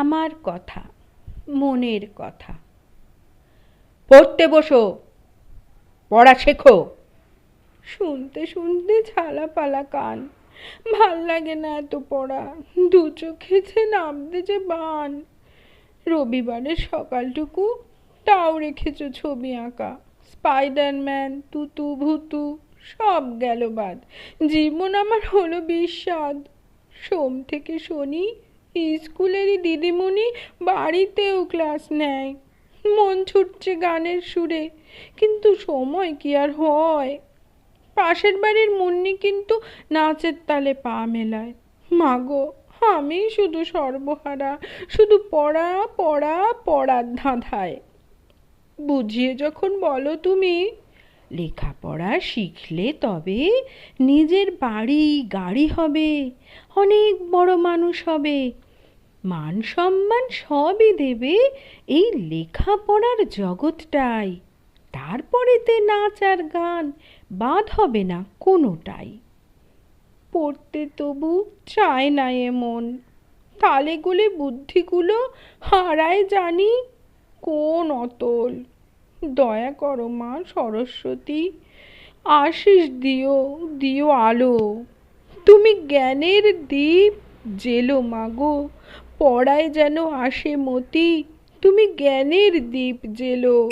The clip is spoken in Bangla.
আমার কথা, মনের কথা। পড়তে বসো, পড়া শেখো। শুনতে শুনতে ছালা পালা কান। ভালো লাগে না এত পড়া। দু চোখে যে নামতে যে বান। রবিবারের সকালটুকু তাও রেখেছ ছবি আঁকা। স্পাইডারম্যান, তুতু, ভুতু, সব গেল বাদ। জীবন আমার হলো বিস্বাদ সোম থেকে শনি স্কুলেরই দিদিমণি বাড়িতেও ক্লাস নেয়। মন ছুটছে গানের সুরে, কিন্তু সময় কি আর হয়? পাশের বাড়ির মুন্নি কিন্তু নাচের তালে পা মেলায়। মাগো, আমি শুধু সর্বহারা, শুধু পড়া পড়া, পড়ার ধাঁধায়। বুঝিয়ে যখন বলো তুমি লেখাপড়া শিখলে তবে নিজের বাড়ি গাড়ি হবে, অনেক বড় মানুষ হবে। মান সম্মান সবই দেবে এই লেখাপড়ার জগৎটাই। তারপরেতে নাচ আর গান বাদ হবে না কোনোটাই। পড়তে তবু চায় না এমন তালে গুলে বুদ্ধিগুলো হারায় জানি কোন অতল। দয়া করো মা, সরস্বতী আশিস দিও দিও আলো। তুমি জ্ঞানের দ্বীপ, জেলো মাগো। পড়ায় যেন আসে মতি, তুমি জ্ঞানের দ্বীপ, জেলো।